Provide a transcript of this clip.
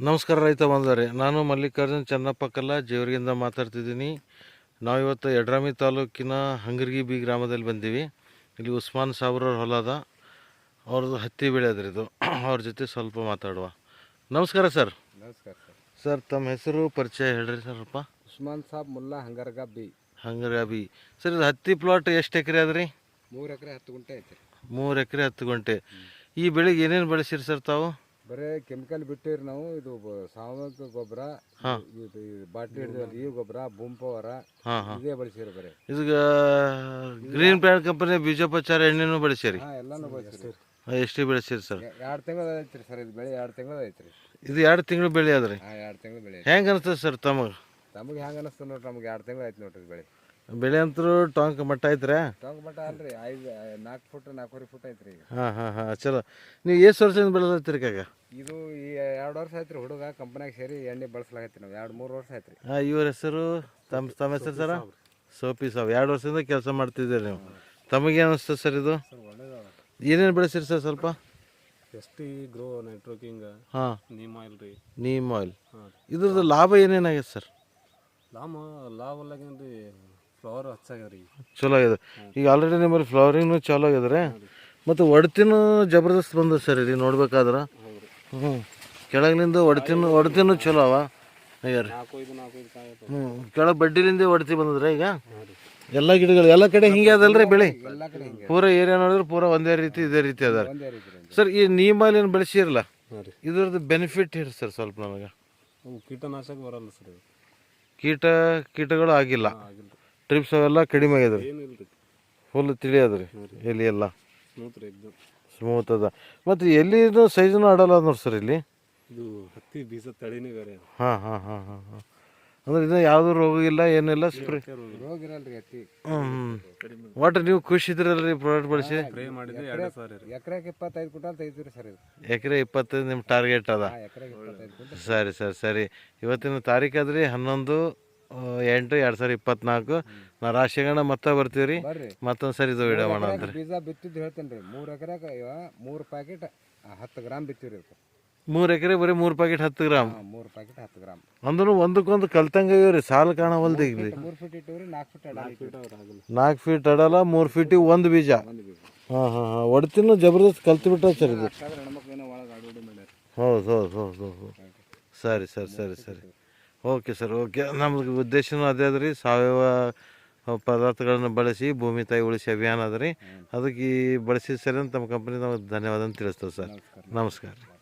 ನಮಸ್ಕಾರ ರೈತ ಬಂದರೆ ನಾನು ಮಲ್ಲಿಕಾರ್ಜುನ್ ಚನ್ನಪ್ಪ ಕಲ್ಲ ಜೇವರಿಗಿಂದ ಮಾತಾಡ್ತಿದ್ದೀನಿ. ನಾವಿವತ್ತು ಯಡ್ರಾಮಿ ತಾಲೂಕಿನ ಹಂಗರ್ಗಿ ಬಿ ಗ್ರಾಮದಲ್ಲಿ ಬಂದೀವಿ. ಇಲ್ಲಿ ಉಸ್ಮಾನ್ ಸಾಬ್ರವ್ರ ಹೊಲದ. ಅವ್ರದ್ದು ಹತ್ತಿ ಬೆಳೆ ಅದ್ರಿ ಇದು. ಅವ್ರ ಜೊತೆ ಸ್ವಲ್ಪ ಮಾತಾಡುವ. ನಮಸ್ಕಾರ ಸರ್. ನಮಸ್ಕಾರ ಸರ್. ತಮ್ಮ ಹೆಸರು ಪರಿಚಯ ಹೇಳ್ರಿ ಅಪ್ಪ Usman Sab Mulla Hangarga B. Hangarga B. Sir ಇದು ಹತ್ತಿ ಪ್ಲಾಟ್ ಎಷ್ಟು ಎಕರೆ ಅದ್ರಿ? ಮೂರು ಎಕರೆ ಹತ್ತು ಗುಂಟೆ ಐತೆ ಮೂರು ಎಕರೆ ಹತ್ತು ಗಂಟೆ. ಈ ಬೆಳೆಗೆ ಏನೇನು ಬೆಳೆಸಿರಿ ಸರ್ ತಾವು? ಬರೇ ಕೆಮಿಕಲ್ ಬಿಟ್ಟಿರಿ ನಾವು ಇದು ಸಾವಯವ ಗೊಬ್ಬರ ಬಾಟ್ಲಿ ಈ ಗೊಬ್ಬರ ಬೂಂಪವರ ಇದೇ ಬಳಸಿರಿ ಬರೀ. ಇದು ಗ್ರೀನ್ ಪ್ಲಾಂಟ್ ಕಂಪನಿ ಬೀಜೋಪಚಾರ ಎಣ್ಣೆನೂ ಬಳಸಿರಿ ಹಾ ಎಲ್ಲಾನು ಬಳಸಿರಿ ಎಷ್ಟು ಬೆಳೆಸಿರಿ ಸರ್? ಎರಡು ತಿಂಗಳು ಐತ್ರಿ ಸರ್ ಇದು ಬೆಳೆ ಎರಡು ತಿಂಗಳು ಐತ್ರಿ ಇದು ಎರಡು ತಿಂಗಳು ಬೆಳೆ ಅದ್ರಿ ಹಾ ಎರಡು ತಿಂಗಳು ಬೆಳೆ ಹೆಂಗೆ ಅನಿಸ್ತದೆ ಸರ್ ತಮಗೆ? ತಮಗೆ ಹೆಂಗೆ ಅನಿಸ್ತದೆ ನೋಡ್ರಿ ನಮ್ಗೆ ಎರಡು ತಿಂಗಳು ಆಯ್ತು ನೋಡ್ರಿ ಇದು ಬೆಳೆ. ಬೆಳೆ ಅಂತೂ ಟಾಂಕ್ ಮಟ್ಟ ಐತ್ರಿ? ಟೊಂಗ್ ಮಟ್ಟ ಅಲ್ರಿ ಐದು ನಾಲ್ಕು ಫುಟ್ ನಾಲ್ಕೂವರೆ ಫುಟ್ ಐತ್ರಿ ಈಗ. ಹಾಂ ಹಾಂ ಹಾಂ ಚಲೋ. ನೀವು ಎಷ್ಟು ವರ್ಷದಿಂದ ಬೆಳೆದತ್ತೀರಿ ಕಾಕ ಇದು ಈ ಎರಡು ವರ್ಷ ಆಯ್ತ್ರಿ ಹುಡುಗ ಕಂಪ್ನ್ಯಾಗ ಸೇರಿ ಎಣ್ಣೆ ಬಳಸಲಾಗೈತಿ ನಾವು ಎರಡು ಮೂರು ವರ್ಷ ಆಯ್ತ್ರಿ. ಹಾಂ ಇವ್ರ ಹೆಸರು ತಮ್ಮ ತಮ್ಮ ಹೆಸರು ಸರ? ಸೋಪಿ ಸಾವ್ ಎರಡು ವರ್ಷದಿಂದ ಕೆಲಸ ಮಾಡ್ತಿದ್ದೀರಿ ನೀವು. ತಮಗೆ ಅನಿಸ್ತದೆ ಸರ್ ಇದು? ಏನೇನು ಬೆಳೆಸಿರಿ ಸರ್ ಸ್ವಲ್ಪ? ಎಸ್ಟಿ ಗ್ರೋ ನೆಟ್ವರ್ಕಿಂಗ್ ಹಾಂ. ನೀಮ್ ಆಯಿಲ್ ರೀ. Neem oil. ಹಾಂ. ಇದ್ರದ್ದು ಲಾಭ ಏನೇನಾಗಿದೆ ಸರ್? ಲಾಮ ಲಾಭ ಅಲ್ಲಾಗೇನ್ರಿ ಫ್ಲವರ್ ಹಚ್ಚಾಗ್ಯಾವ್ರಿ ಚಲೋ ಆಗಿದೆ ಈಗ ಆಲ್ರೆಡಿ ನಿಮ್ಮಲ್ಲಿ ಫ್ಲವರಿಂಗ್ನು ಚಾಲು ಆಗಿದ್ರೆ ಮತ್ತು ಒಡತಿನೂ ಜಬರ್ದಸ್ತ್ ಬಂದ ಸರ್ ಇಲ್ಲಿ ನೋಡ್ಬೇಕಾದ್ರೆ. ಹ್ಞೂ ಕೆಳಗಿನಿಂದ ಒಡತಿನೂ ಒಡತಿನೂ ಚಲೋ ಅವ. ಕಾಯಿ ಹ್ಞೂ ಕೆಳಗೆ ಬಡ್ಡಿಲಿಂದ ಒಡತಿ ಬಂದದ್ರಿ ಈಗ. ಎಲ್ಲ ಗಿಡಗಳು ಎಲ್ಲ ಕಡೆ ಹಿಂಗೆ ಅದಲ್ರಿ ಬೆಳೆ? ಪೂರ ಏರಿಯಾ ನೋಡಿದ್ರೆ ಪೂರ ಒಂದೇ ರೀತಿ ಇದೇ ರೀತಿ ಅದಾರ ಸರ್ ಈ ನೀಮಾಲಿನ ಬೆಳೆಸಿರಲ್ಲ? ಇದ್ರದ್ದು ಬೆನಿಫಿಟ್ ಇರ್ ಸರ್ ಸ್ವಲ್ಪ ನಮಗೆ? ಕೀಟನಾಶಕ ಬರಲ್ಲ ಸರ್ ಕೀಟ ಕೀಟಗಳು ಆಗಿಲ್ಲ. ಟ್ರಿಪ್ಸ್ ಅವೆಲ್ಲ ಕಡಿಮೆ ಆಗ್ಯದ ರೀ ಫುಲ್ ತಿಳಿಯದ್ರಿ ಎಲ್ಲಿ ಎಲ್ಲ. ಸ್ಮೂತ್ ರೀ ಎಕ್ದಮ್ ಸ್ಮೂತ್ ಅದ. ಮತ್ತು ಎಲ್ಲಿದು ಸೈಜನ್ನು ಆಡಲ್ಲ ನೋಡಿ ಸರ್ ಇಲ್ಲಿ? ಇದು ಹತ್ತಿ ಬೀಜ ತಳಿನೇ ಬೇರೆ ಹಾಂ ಹಾಂ ಹಾಂ ಹಾಂ ಹಾಂ. ಅಂದ್ರೆ ಇದು ಯಾವುದೂ ರೋಗ ಇಲ್ಲ ಏನಿಲ್ಲ ಸ್ಪ್ರೇ ರೋಗ? ಇರಲ್ರಿ ಹತ್ತಿ. ಹ್ಞೂ ಒಟ್ಟು ನೀವು ಖುಷಿ ಇದ್ರಲ್ರಿ ಪ್ರಾಡಕ್ಟ್ ಬಳಸಿ? ಸ್ಪ್ರೇ ಮಾಡಿದ್ರೆ ಎರಡು ಸಾವಿರ ರೀ ಎಕರೆಗೆ ಇಪ್ಪತ್ತೈದು ಕ್ವಿಂಟಲ್ ತೆಗಿತೀವಿ ಸರ್ ಇದು. ಎಕರೆ ಇಪ್ಪತ್ತೈದು ನಿಮ್ಮ ಟಾರ್ಗೆಟ್ ಅದ. ಎಕರೆಗೆ ಇಪ್ಪತ್ತೈದು ಕ್ವಿಂಟಲ್. ಸರಿ ಸರಿ ಸರಿ. ಇವತ್ತಿನ ತಾರೀಕಾದ್ರಿ ಹನ್ನೊಂದು ಆ, ಎಂಟು ಎರಡ್ ಸಾವಿರ ಇಪ್ಪತ್ನಾಲ್ಕು. ನಾ ರಾಶಿಗಣ ಮತ್ತೆ ಬರ್ತೀವಿ ರೀ ಮತ್ತೊಂದು ಸರಿ ಇದು ಇಡೋಣ ಮಾಡೋಣ ರೀ ಬೀಜ ಬಿತ್ತಿದ್ದು ಹೇಳ್ತೇನೆ ರೀ ಮೂರು ಎಕರೆಗೆ ಮೂರು ಪ್ಯಾಕೆಟ್ ಹತ್ತು ಗ್ರಾಮ್ ಬಿತ್ತೀವಿ ರೀ ಮೂರು ಎಕರೆ ಬರೀ ಮೂರು ಪ್ಯಾಕೆಟ್ ಹತ್ತು ಗ್ರಾಮ್ ಮೂರು ಪ್ಯಾಕೆಟ್ ಹತ್ತು ಗ್ರಾಮ್ ಅಂದ್ರೂ ಒಂದಕ್ಕೊಂದು ಕಲ್ತಂಗ ಇವ್ರಿ ಸಾಲು ಕಾಣವಲ್ದು ಈಗ ರೀ ಮೂರು ಫೀಟ್ ಇಟ್ಟಿವ್ರಿ ನಾಲ್ಕು ಫೀಟ್ ನಾಲ್ಕು ಫೀಟ್ ನಾಲ್ಕು ಫೀಟ್ ಅಡಲ್ಲ ಮೂರು ಫೀಟಿಗೆ ಒಂದು ಬೀಜ. ಹಾ ಹಾ ಹಾಂ. ಒಡ್ತಿನ ಜಬರ್ದಸ್ತ್ ಕಲ್ತು ಬಿಟ್ಟ ಸರ್ ಇದು. ಹೌದು ಹೌದು ಹೌದು ಹೌದು. ಸರಿ ಸರಿ ಸರಿ ಸರಿ. Okay sir okay. ನಮ್ಗೆ ಉದ್ದೇಶನೂ ಅದೇ ಅದ ರೀ. ಸಾವಯವ ಪದಾರ್ಥಗಳನ್ನು ಬಳಸಿ ಭೂಮಿ ತಾಯಿ ಉಳಿಸಿ ಅಭಿಯಾನ ಅದ ರೀ. ಅದಕ್ಕೆ ಈ ಬಳಸಿದ ಸರಿ ಅಂತ ನಮ್ಮ ಕಂಪ್ನಿ ನಾವು ಧನ್ಯವಾದ ತಿಳಿಸ್ತೇವೆ ಸರ್. ನಮಸ್ಕಾರ.